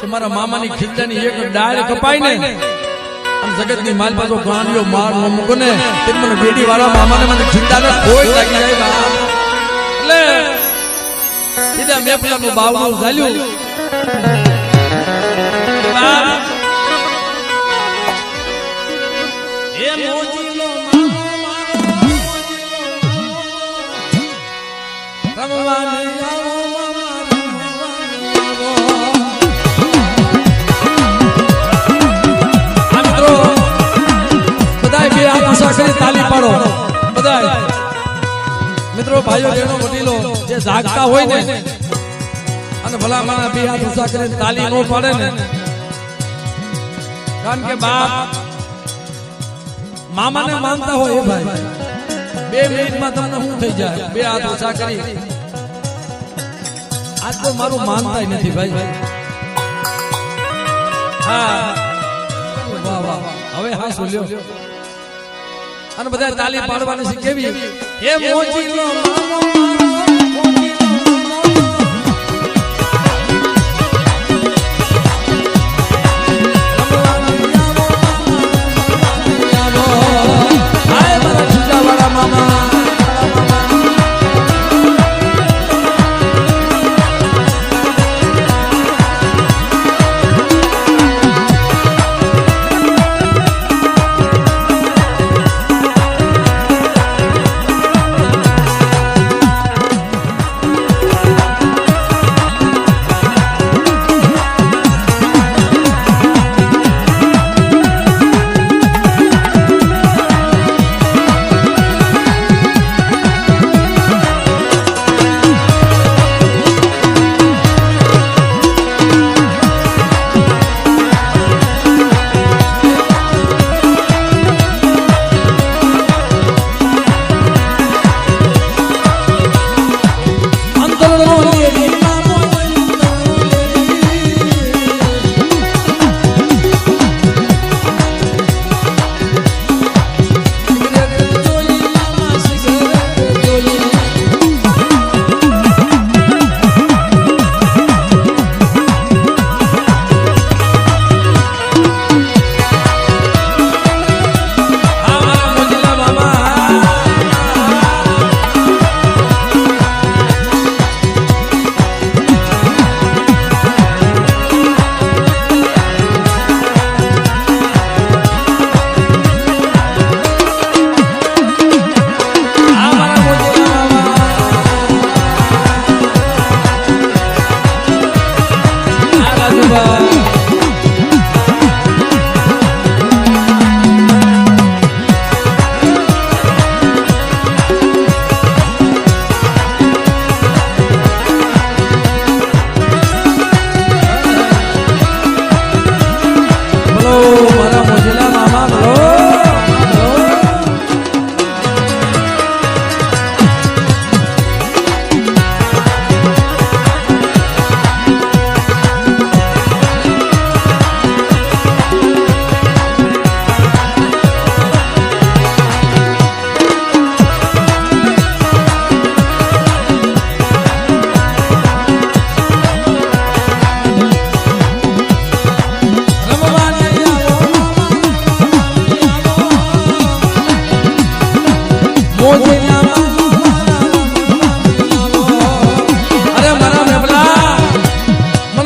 કે મારા મામાની ખીચાની એક ડાળ કપાઈ ને. જગતની માલ પાછો ગાંડિયો માર ન મૂકો ને. તે મને બેડી વાળા મામાને મને ખીચાને કોઈ લાગી જાય બા. એટલે સીધા મેપલાનું બાવડું ઝાલ્યું. કરી તાલી પાડો. બધા મિત્રો, ભાઈઓ, બહેનો, વડીલો, જે જાગતા હોય ને, અને ભલા બે હાથ ઊંચા કરીને તાલી નો પાડે ને. કારણ કે બાપ મામાને માનતા હોય એ ભાઈ. બે મિનિટમાં તમને શું થઈ જાય? બે હાથ ઊંચા કરી. આજ તો મારું માનતા નથી ભાઈ. હા. વાહ વાહ હવે હા સુલ્યો અને બધા તાલી પાડવાની શીખેવી એ એ મોજીલો મામો.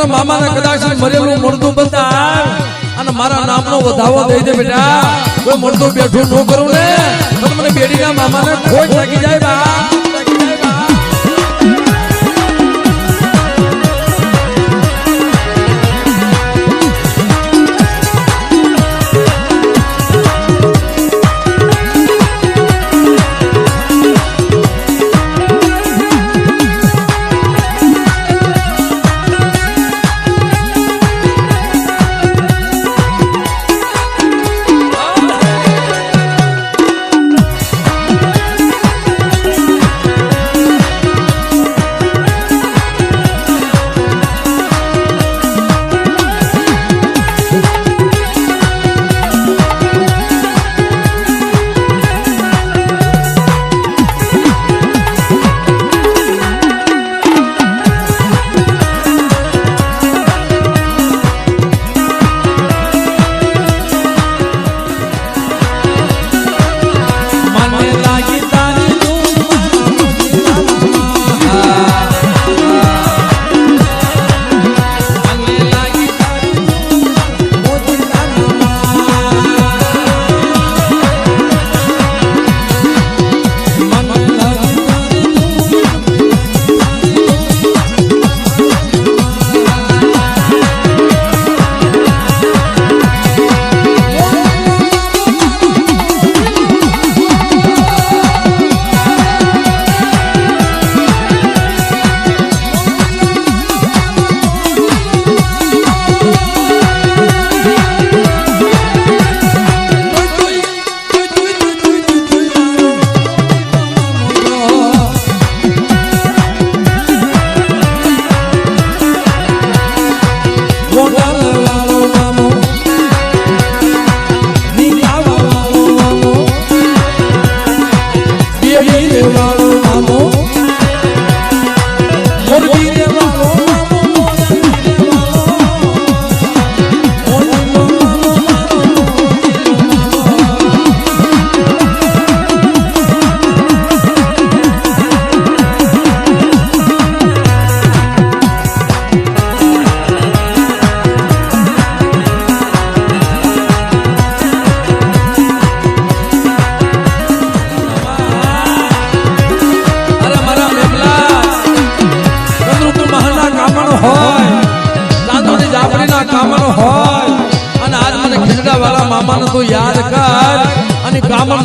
મને મામાને કદાચ મરેલું મળતું બતાવ અને મારા નામનો વધાવો દઈ દે બેટા. કોઈ મળતું બેઠું ન કરું ને. તો મને બેડીના મામાને ખોટ લાગી જાય બા.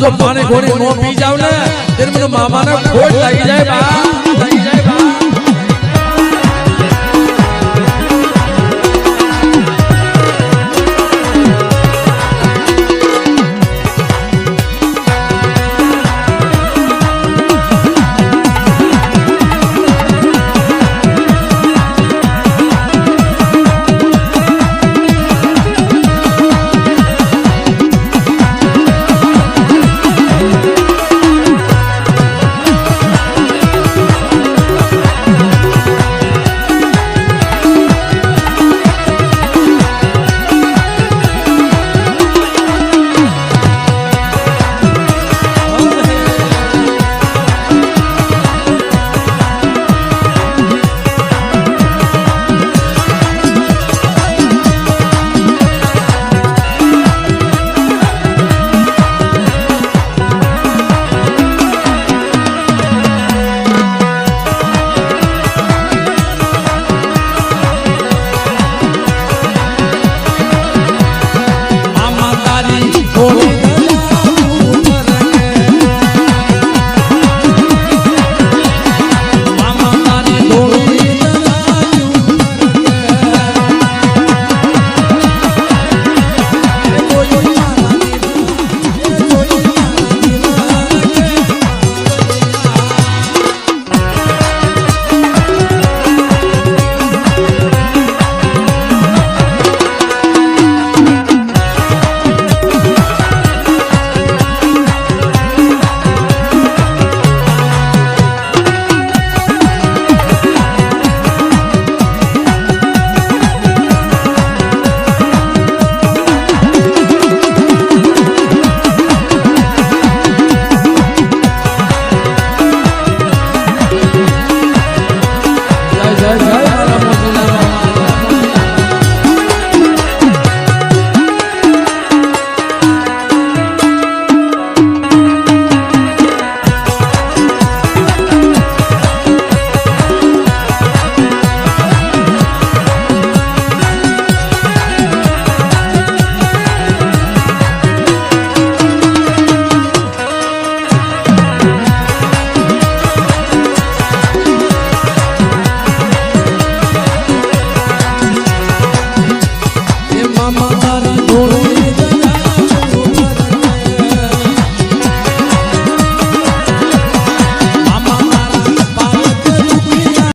જો પાણી ઘોડી નો પી જાવ ને તેર મને મામાને ખોટ લાગી જાય બા.